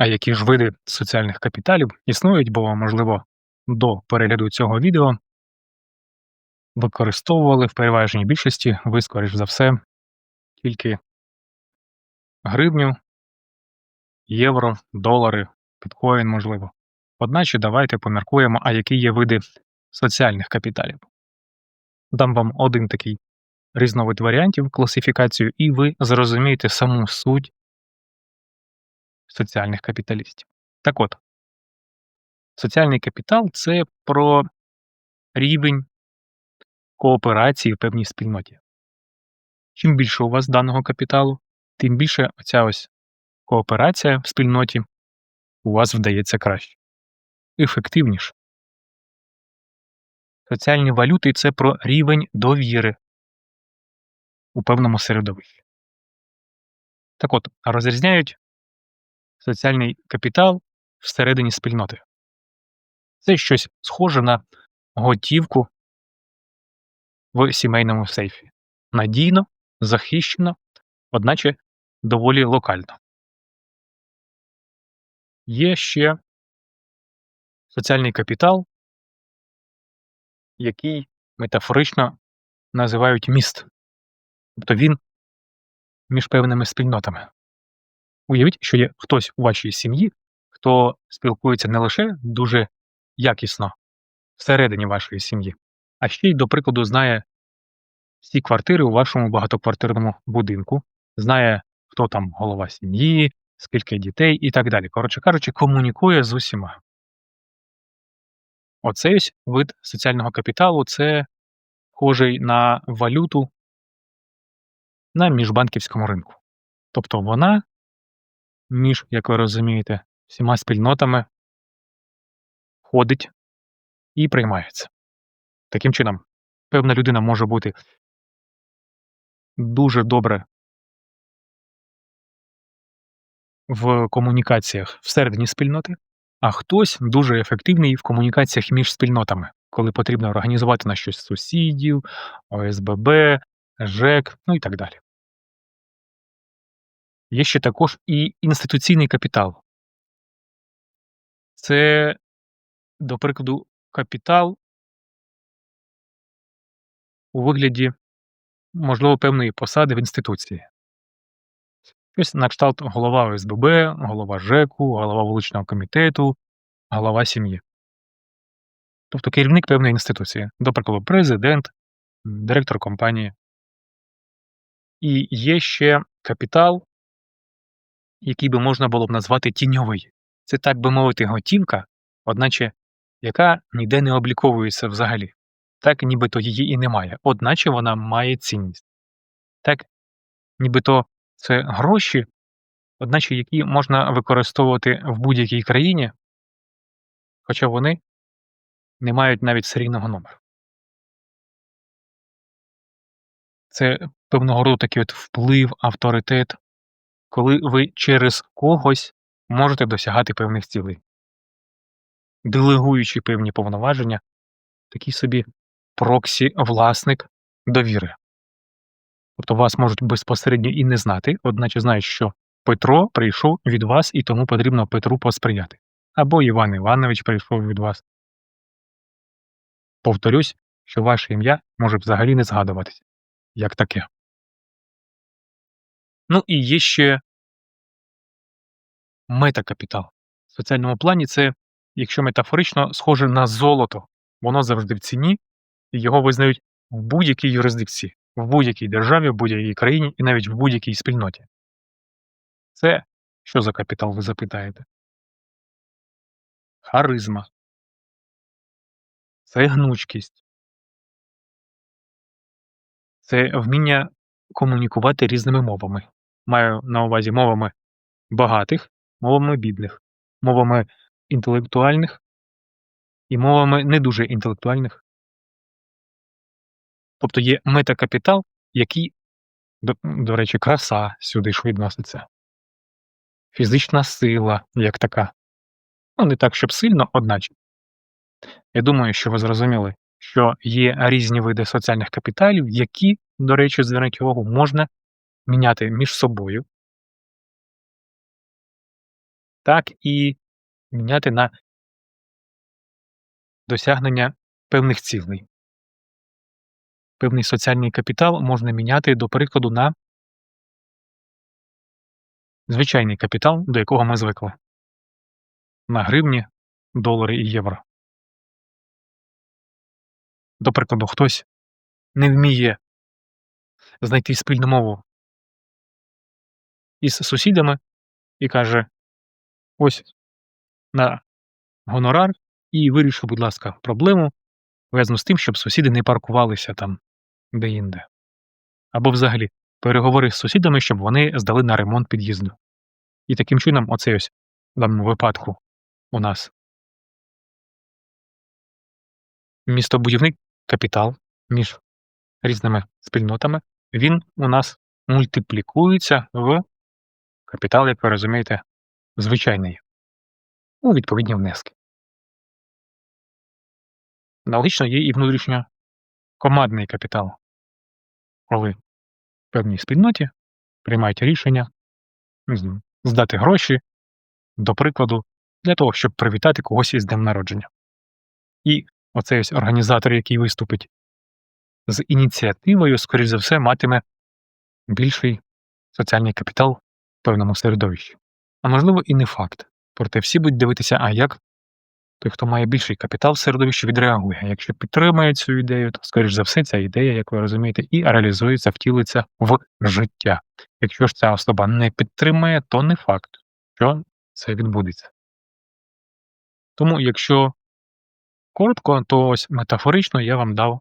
А які ж види соціальних капіталів існують, бо, можливо, до перегляду цього відео використовували в переважній більшості ви, скоріш за все, тільки гривню, євро, долари, біткоін, можливо. Одначе давайте поміркуємо, а які є види соціальних капіталів. Дам вам один такий різновид варіантів, класифікацію, і ви зрозумієте саму суть соціальних капіталістів. Так от, соціальний капітал це про рівень кооперації в певній спільноті. Чим більше у вас даного капіталу, тим більше оця ось кооперація в спільноті у вас вдається краще, ефективніше. Соціальні валюти це про рівень довіри у певному середовищі. Так от, розрізняють соціальний капітал всередині спільноти. Це щось схоже на готівку в сімейному сейфі. Надійно, захищено, одначе доволі локально. Є ще соціальний капітал, який метафорично називають міст. Тобто він між певними спільнотами. Уявіть, що є хтось у вашій сім'ї, хто спілкується не лише дуже якісно всередині вашої сім'ї, а ще й, до прикладу, знає всі квартири у вашому багатоквартирному будинку, знає, хто там голова сім'ї, скільки дітей і так далі. Коротше кажучи, комунікує з усіма. Оцей ось вид соціального капіталу це схожий на валюту на міжбанківському ринку. Тобто вона між, як ви розумієте, всіма спільнотами ходить і приймається. Таким чином, певна людина може бути дуже добре в комунікаціях всередині спільноти, а хтось дуже ефективний в комунікаціях між спільнотами, коли потрібно організувати на щось сусідів, ОСББ, ЖЕК, ну і так далі. Є ще також і інституційний капітал. Це, до прикладу, капітал у вигляді, можливо, певної посади в інституції. Щось на кшталт голова ОСББ, голова ЖЕКу, голова вуличного комітету, голова сім'ї. Тобто керівник певної інституції, до прикладу, президент, директор компанії. І є ще капітал, який би можна було б назвати тіньовий. Це, так би мовити, готівка, одначе яка ніде не обліковується взагалі. Так нібито її і немає, одначе вона має цінність. Так, нібито це гроші, одначе які можна використовувати в будь-якій країні, хоча вони не мають навіть серійного номеру. Це певного роду такий от вплив, авторитет, коли ви через когось можете досягати певних цілей, делегуючи певні повноваження, такий собі проксі власник довіри. Тобто вас можуть безпосередньо і не знати, одначе знають, що Петро прийшов від вас і тому потрібно Петру посприяти. Або Іван Іванович прийшов від вас. Повторюсь, що ваше ім'я може взагалі не згадуватися як таке. Ну і є ще метакапітал. В соціальному плані це, якщо метафорично, схоже на золото. Воно завжди в ціні, і його визнають в будь-якій юрисдикції, в будь-якій державі, в будь-якій країні і навіть в будь-якій спільноті. Це що за капітал, ви запитаєте? Харизма. Це гнучкість. Це вміння комунікувати різними мовами. Маю на увазі мовами багатих, мовами бідних, мовами інтелектуальних і мовами не дуже інтелектуальних. Тобто є метакапітал, який, до, до речі, краса сюди ж відноситься. Фізична сила як така. Ну, не так, щоб сильно, одначе. Я думаю, що ви зрозуміли, що є різні види соціальних капіталів, які, до речі, зверніть увагу, можна міняти між собою так і міняти на досягнення певних цілей. Певний соціальний капітал можна міняти, до прикладу, на звичайний капітал, до якого ми звикли. На гривні, долари і євро. До прикладу, хтось не вміє знайти спільну мову із сусідами і каже: ось на гонорар, і виріши, будь ласка, проблему пов'язану з тим, щоб сусіди не паркувалися там де-інде. Або взагалі переговори з сусідами, щоб вони здали на ремонт під'їзду. І таким чином, оцей ось в даному випадку у нас містобудівний капітал між різними спільнотами, він у нас мультиплікується в капітал, як ви розумієте, звичайний у відповідні внески. Аналогічно є і внутрішньокомандний капітал, коли в певній спільноті приймають рішення здати гроші, до прикладу, для того, щоб привітати когось із днем народження. І оцей ось організатор, який виступить з ініціативою, скоріш за все, матиме більший соціальний капітал певному середовищі. А можливо, і не факт. Проте всі будуть дивитися, а як той, хто має більший капітал в середовищі, відреагує. Якщо підтримує цю ідею, то, скоріш за все, ця ідея, як ви розумієте, і реалізується, втілиться в життя. Якщо ж ця особа не підтримує, то не факт, що це відбудеться. Тому, якщо коротко, то ось метафорично я вам дав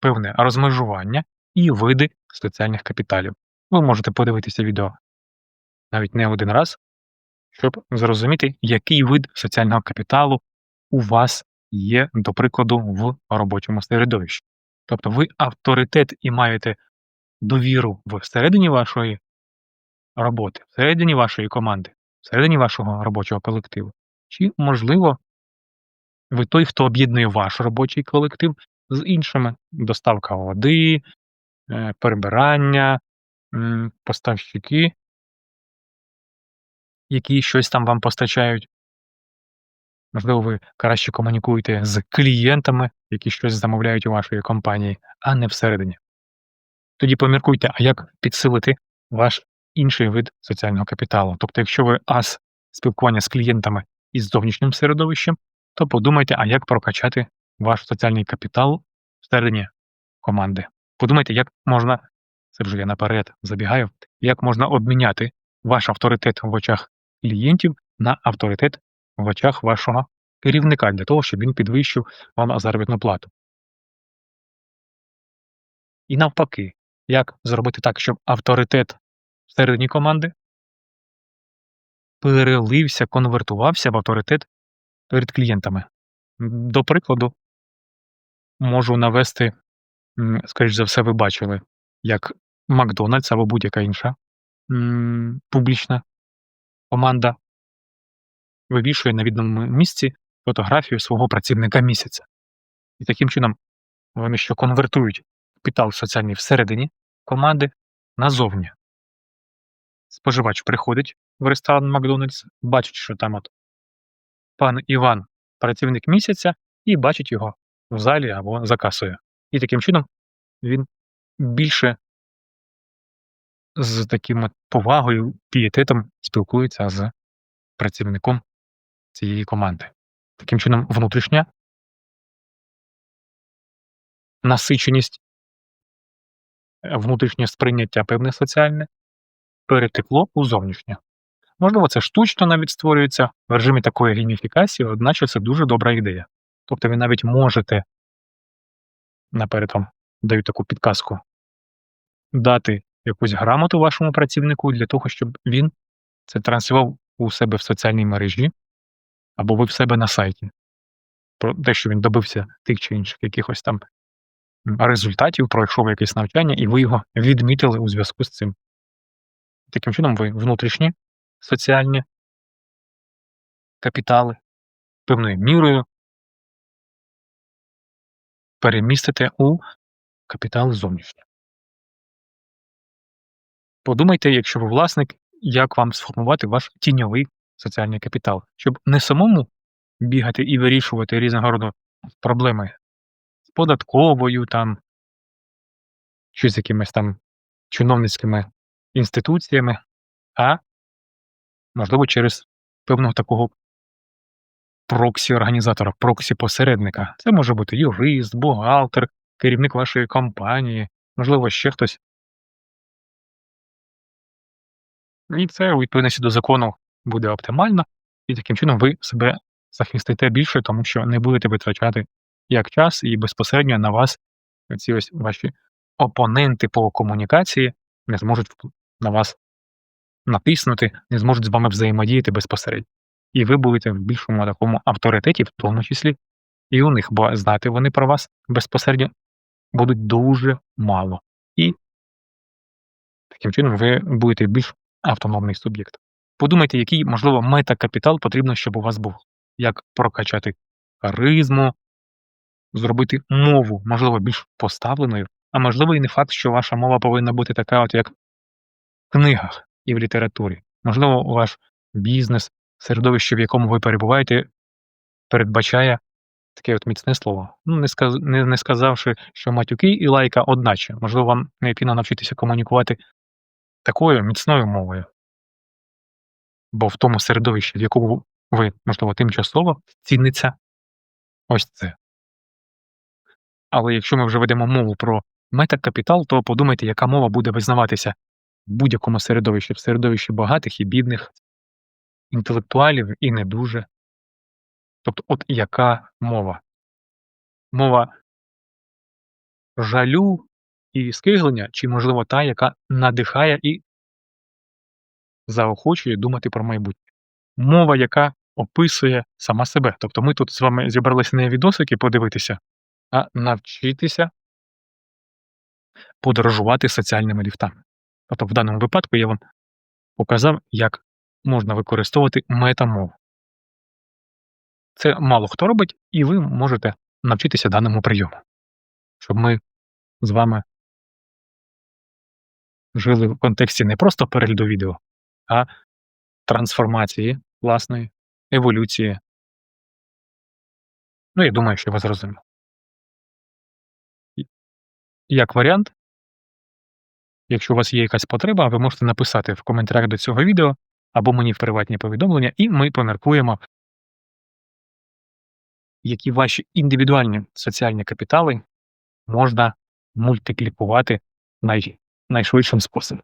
певне розмежування і види соціальних капіталів. Ви можете подивитися відео навіть не один раз, щоб зрозуміти, який вид соціального капіталу у вас є, до прикладу, в робочому середовищі. Тобто ви авторитет і маєте довіру всередині вашої роботи, всередині вашої команди, всередині вашого робочого колективу. Чи, можливо, ви той, хто об'єднує ваш робочий колектив з іншими: доставка води, е, перебирання, поставщики які щось там вам постачають. Можливо, ви краще комунікуєте з клієнтами, які щось замовляють у вашої компанії, а не всередині. Тоді поміркуйте, а як підсилити ваш інший вид соціального капіталу. Тобто, якщо ви ас спілкування з клієнтами із зовнішнім середовищем, то подумайте, а як прокачати ваш соціальний капітал всередині команди. Подумайте, як можна, це вже я наперед забігаю, як можна обміняти ваш авторитет в очах клієнтів на авторитет в очах вашого керівника для того, щоб він підвищив вам заробітну плату. І навпаки, як зробити так, щоб авторитет всередині команди перелився, конвертувався в авторитет перед клієнтами. До прикладу, можу навести, скоріш за все, ви бачили, як Макдональдс або будь-яка інша публічна команда вивішує на відомому місці фотографію свого працівника місяця. І таким чином вони що конвертують капітал соціальний всередині команди назовні. Споживач приходить в ресторан Макдональдс, бачить, що там от пан Іван працівник місяця, і бачить його в залі або за касою. І таким чином він більше з таким повагою, пієтетом спілкується з працівником цієї команди. Таким чином, внутрішня насиченість, внутрішнє сприйняття певне соціальне перетекло у зовнішнє. Можливо, це штучно навіть створюється в режимі такої гейміфікації, одначе це дуже добра ідея. Тобто ви навіть можете наперед вам даю таку підказку дати якусь грамоту вашому працівнику для того, щоб він це транслював у себе в соціальній мережі або ви в себе на сайті. Про те, що він добився тих чи інших якихось там результатів, пройшов якесь навчання, і ви його відмітили у зв'язку з цим. Таким чином, ви внутрішні соціальні капітали певною мірою перемістите у капітали зовнішні. Подумайте, якщо ви власник, як вам сформувати ваш тіньовий соціальний капітал, щоб не самому бігати і вирішувати різного роду проблеми з податковою там чи з якимись там чиновницькими інституціями, а можливо, через певного такого проксі-організатора, проксі-посередника. Це може бути юрист, бухгалтер, керівник вашої компанії, можливо, ще хтось. І це у відповідності до закону буде оптимально, і таким чином ви себе захистите більше, тому що не будете витрачати як час і безпосередньо на вас ці ось ваші опоненти по комунікації не зможуть на вас натиснути, не зможуть з вами взаємодіяти безпосередньо. І ви будете в більшому такому авторитеті, в тому числі і у них, бо знати вони про вас безпосередньо будуть дуже мало. І таким чином ви будете більш автономний суб'єкт. Подумайте, який, можливо, метакапітал потрібно, щоб у вас був. Як прокачати харизму, зробити мову, можливо, більш поставленою, а можливо, і не факт, що ваша мова повинна бути така, от як в книгах і в літературі. Можливо, ваш бізнес, середовище, в якому ви перебуваєте, передбачає таке от міцне слово. Ну, не, сказ... не, не сказавши, що матюки і лайка одначе. Можливо, вам необхідно навчитися комунікувати такою міцною мовою. Бо в тому середовищі, в якому ви, можливо, тимчасово ціниться ось це. Але якщо ми вже ведемо мову про метакапітал, то подумайте, яка мова буде визнаватися в будь-якому середовищі, в середовищі багатих і бідних, інтелектуалів і не дуже. Тобто, от яка мова? Мова жалю і скиглення, чи, можливо, та, яка надихає і заохочує думати про майбутнє. Мова, яка описує сама себе. Тобто ми тут з вами зібралися не відосики подивитися, а навчитися подорожувати соціальними ліфтами. Тобто в даному випадку я вам показав, як можна використовувати метамову. Це мало хто робить, і ви можете навчитися даному прийому, щоб ми з вами жили в контексті не просто перегляду відео, а трансформації власної, еволюції. Ну, я думаю, що ви зрозуміли. Як варіант, якщо у вас є якась потреба, ви можете написати в коментарях до цього відео або мені в приватні повідомлення, і ми поміркуємо, які ваші індивідуальні соціальні капітали можна мультиплікувати най... найшвидшим способом.